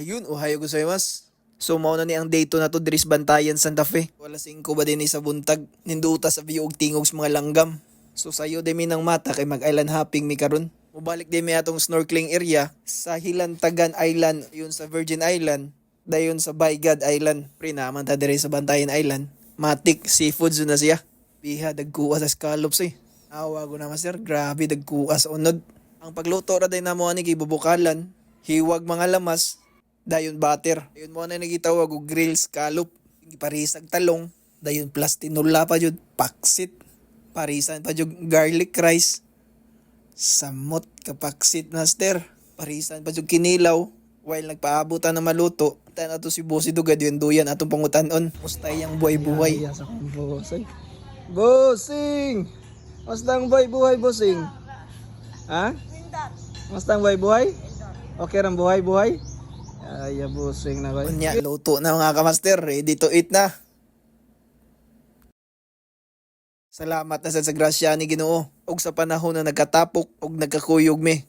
Ayun, ohayo gozaimasu. So mao na ni ang day to na to diris Bantayan Santa Fe. Wala 5 ba din ni sa buntag. Ninduta sa view og tingog sa mga langgam. So sayo de mi ng mata kay mag island hopping mi karon. Mubalik din mi atong snorkeling area sa Hilantagan Island, yun sa Virgin Island, dayon sa Baygad Island. Pre naman ta diri sa Bantayan Island. Matik seafood na siya. Biha dagkuha sa scallops eh. Awa ko naman sir, grabe dagkuha sa unod. Ang pagluto ra din namo ani kay bubukalan, hiwag mga lamas, dayon butter. Dayon mo na nagitawag og grill scallop, parisag talong, dayon plus tinula pa jud paksit. Parisan pa jud garlic rice. Samot kapaksit master. Parisan pa jud kinilaw while nagpaabutan na maluto. Tan ato si Bossy Dugad yun duyan atong pangutan-on. Mustay ang buhay-buhay. Iya sa kong bossing. Musta ang buhay buhay bossing? Ha? Musta ang buhay buhay? Okay ram buhay buhay? Ay, bossing na ko. Unya, luto na mga kamaster. Ready to eat na. Salamat na sa grasya ni Ginoo ug sa panahon na nagkatapok ug nagkakuyog mi.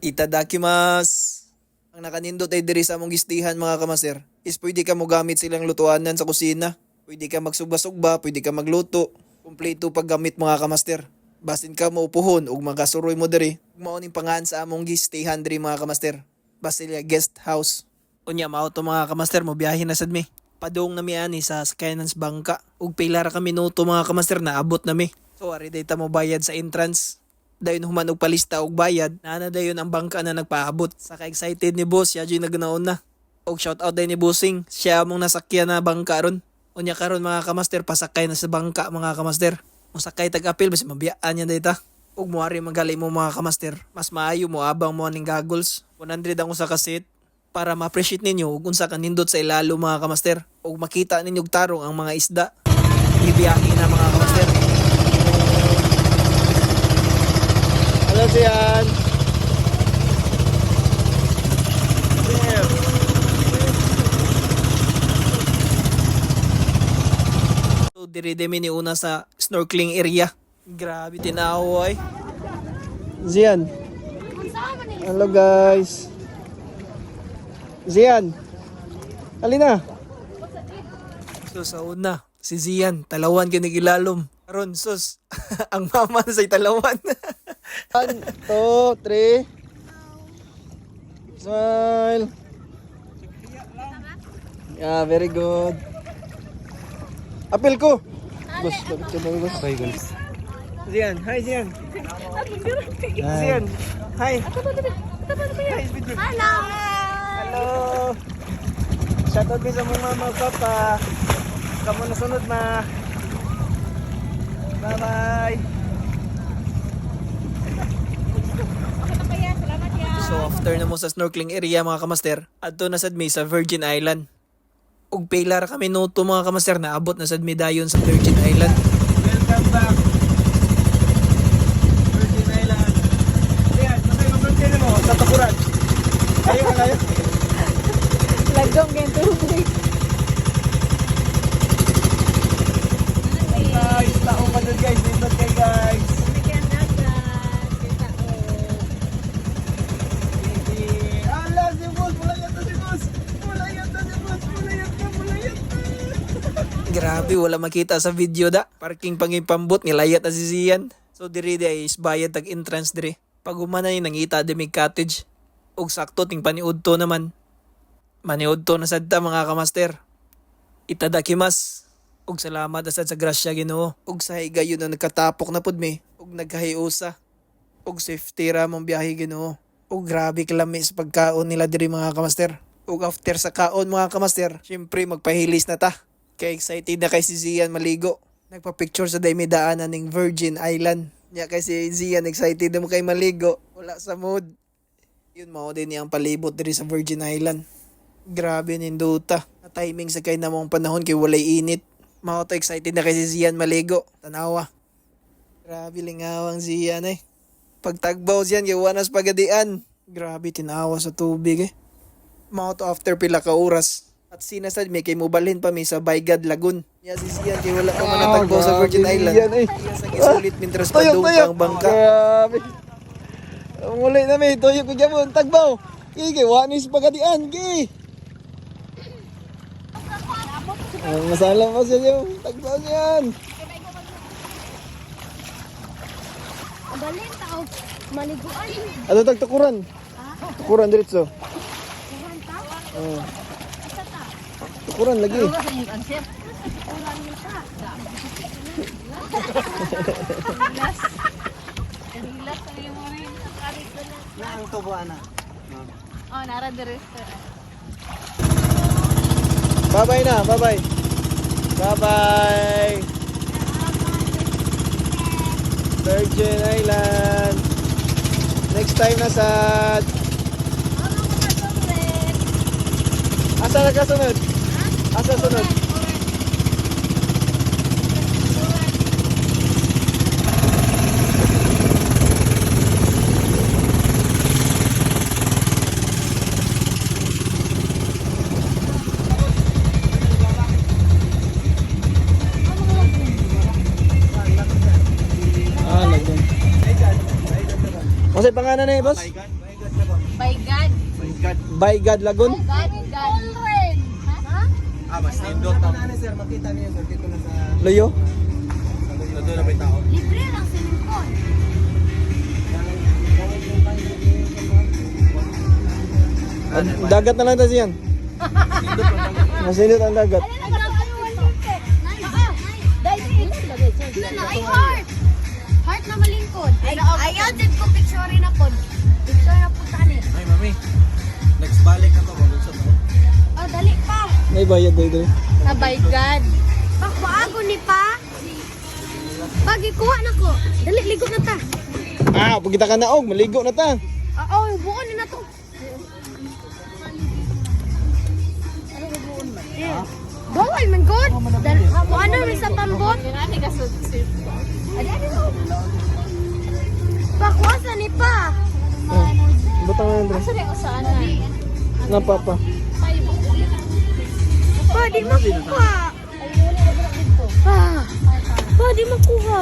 Itadakimas. Ang nakanindot ay diri sa among gistihan mga kamaster is pwede ka mo gamit silang lutuanan sa kusina. Pwede ka magsugba-sugba, pwede ka magluto. Kompleto paggamit mga kamaster. Basin ka mo upuhon ug magasuroy mo diri. Mao ning pangan sa among gistihan diri mga kamaster. Basilia Guest House. Unya mao to mga kamaster mo biyahe na sad mi. Padung na mi ani sa Skynance Bangka. Ug pila ra ka minuto mga kamaster na abot na mi. So ari data mo bayad sa entrance. Dayon human og palista og bayad. Nana dayon ang bangka na nagpaabot. Saka excited ni boss, siya joy nagnaon na. Og shout out din ni Bossing, siya mong nasakyan na bangka ron. Unya karon mga kamaster pasakay na sa bangka mga kamaster. Musakay tag apil basi mabiyaan niya data. Ug moari magali mo mga kamaster. Mas maayo mo abang mo ning goggles. 100 ang usa ka set para ma-appreciate ninyo ug unsa ka nindot sa ilalo mga kamaster. Ug makita ninyo tarong ang mga isda. Ibiyahe na mga kamaster. Ano siyan? So dire demi ni una sa snorkeling area. Grabe tinawa ay. Zian. Hello guys. Zian. Alina. So sa una, si Zian, talawan ka nagilalom. Karon sus, ang mama na say talawan. One, two, three. Smile. Yeah, very good. Apil ko. Ba bus? Okay, guys. Zian, hi Zian. Zian, hi. Hi, video. Hello! Hello. Shoutout din sa mga mama papa. Kamu na sunod ma. Salamat ya. so after na mo sa snorkeling area mga kamaster, adto na sad mi sa Virgin Island. Ug pila ra ka minuto mga kamaster na abot na sad mi dayon sa Virgin Island. Welcome back. Virgin Island. Ayan, masay mo birthday mo sa Takuran. Ayaw ka layo. Lagdong ganyan tubig. Guys, taong ka dun guys. Nindot kayo guys. Bigyan dagat. Kita o. Ala, si boss. Mulayat na si boss. Mulayat na si boss. Mulayat na, mulayat na. Grabe, wala makita sa video da. Parking pangipambot, nilayat na si Zian. So diri di ay isbayad tag entrance diri. Pag humana ni nangita di mig cottage. Ug sakto ting paniudto naman. Maniudto na sad ta mga kamaster. Itadakimas. Ug salamat na sad sa grasya Ginoo. Ug sa higayon na nagkatapok na pud mi. Ug nagkahiusa. Ug safety ra mong biyahe Ginoo. Ug grabe kalami sa pagkaon nila diri mga kamaster. Ug after sa kaon mga kamaster, syempre magpahilis na ta. Kaya excited na kay si Zian maligo. Nagpa-picture sa daymi daanan ng Virgin Island. Nya kay si Zian excited na mo kay maligo. Wala sa mood. Yun mao din niyang palibot diri sa Virgin Island. Grabe ninduta. Na timing sa kay namong panahon kay walay init. Mao to excited na kay si Zian maligo. Tanawa. Grabe lingawang Zian eh. Pagtagbaw Zian kay wanas pagadian. Grabe tinawa sa tubig eh. Mao to after pila ka oras. At sinasad may kay mobalhin pa mi sa Baygad Lagoon. Ya si Zian kay wala pa man natagbaw sa Virgin Island. Zian, eh. Iya sa gisulit mintras padung tuyok. ang bangka. Grabe. Muli na may tuyok ko dyan mo. Tagbaw. Ige, wanis pagadian, gi. Ang masala mo sa iyo. Tagpaw yan. Balin tao. Maliguan. Ato tag tukuran. Tukuran diretso. Kuhan ta. Oh. Tukuran lagi. Na ang tubo ana. Oh, nara dire. Bye-bye na, bye-bye. Bye-bye. Virgin Island. Next time na sa Asa na kasunod? Asa sunod? Ah, lagyan. Masay pangalan na eh, boss? By God. By God Lagun? Ah, mas nindot ang... Ano, sir, makita niyo, sir, dito na sa... Loyo? Doon na may tao. Libre lang sa lingkod. Dagat na lang tayo yan. Masinit ang dagat. Ay, heart! Heart na malingkod. Din May bayad dito. Abay God. Pakbaago ni pa. Pagi kuha na ko. Dali, ligo na ta. Ah, pag kita ka na og, maligo na ta. Oo, oh, buon na to. Ano man? Bawal man god. Ano may sa pambot? Ani ka. Adi adi mo. Pakwasa ni pa. Ah, butang na Andre. Asa sa ana? Na papa. Pa di makuha. Pa. Pa di makuha.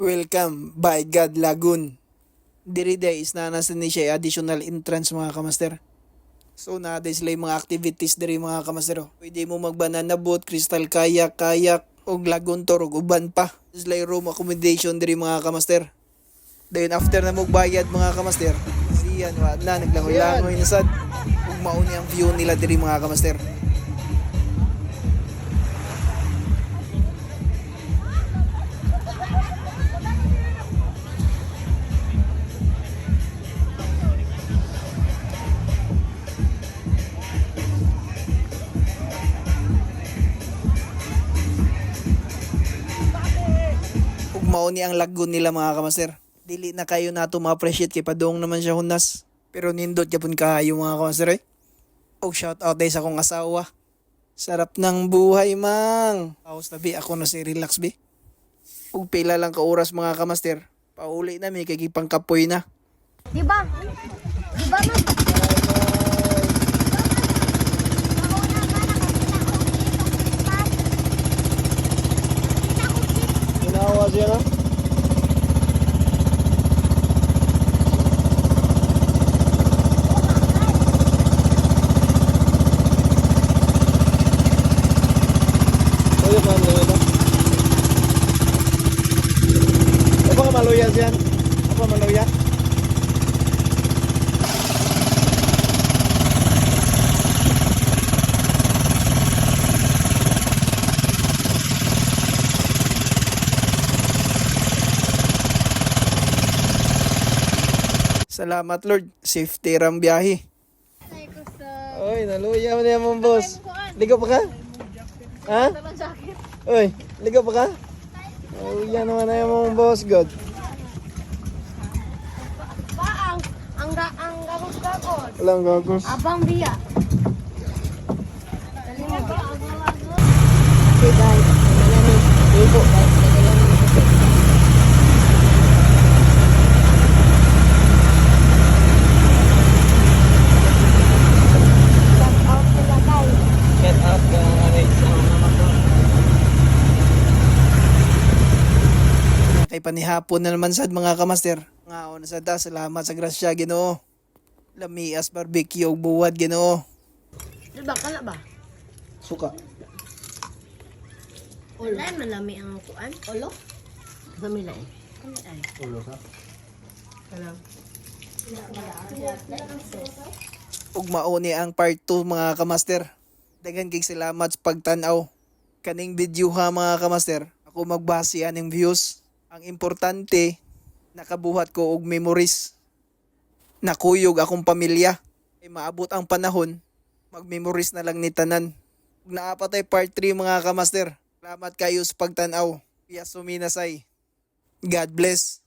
Welcome by God Lagoon. Diri day is nanasan ni siya additional entrance mga kamaster. So na sila yung mga activities diri mga kamaster. oh. Pwede mo mag-banana boat, crystal kayak, kayak, og lagoon tour, og uban pa. Sila room accommodation diri mga kamaster. Then after na magbayad mga kamaster, siyan wa na naglangoy-langoy na sad. Ug mauni ang view nila diri mga kamaster. Ni ang lagoon nila mga kamaster. Dili na kayo nato ma-appreciate kay padung naman siya hunas. Pero nindot yapon kayo mga kamaster eh. Og shout out day sa akong asawa. Sarap ng buhay mang. Tapos tabi ako na si relax bi. Ug pila lang ka oras mga kamaster. Pauli na may kagipang kapoy na. Di ba? Di ba man? Ginawa siya na. Tuyok man lang ito. Apa siya? Apa maluya? Salamat Lord. Safety ram biyahe. Oy, naluya mo niya mong boss. Ligaw pa ka? Ha? Oy, ligaw pa ka? Naluya naman na yung mong boss, God. Pa, ang... Ang... ga- Ang gagos-gagos. Walang gagos. Abang biya. Okay guys, ligo guys. Get out ka ano Kay panihapon na naman sad mga kamaster. Nga na sad ta, salamat sa grasya Ginoo. Lamias barbecue ug buwad Ginoo. Di ba, kala ba? Suka. Wala, malami ang kuan. Ulo? Dami lang. Kami ay. Ulo ka. Alam. ug mauni ang part 2 mga kamaster. Daghan kay salamat sa pagtan-aw. Kaning video ha mga kamaster. Ako magbase aning views. Ang importante nakabuhat ko og memories. Nakuyog akong pamilya. Ay maabot ang panahon, mag-memories na lang ni tanan. Naapatay part 3 mga kamaster. Salamat kayo sa pagtan-aw. Piya suminasay. God bless.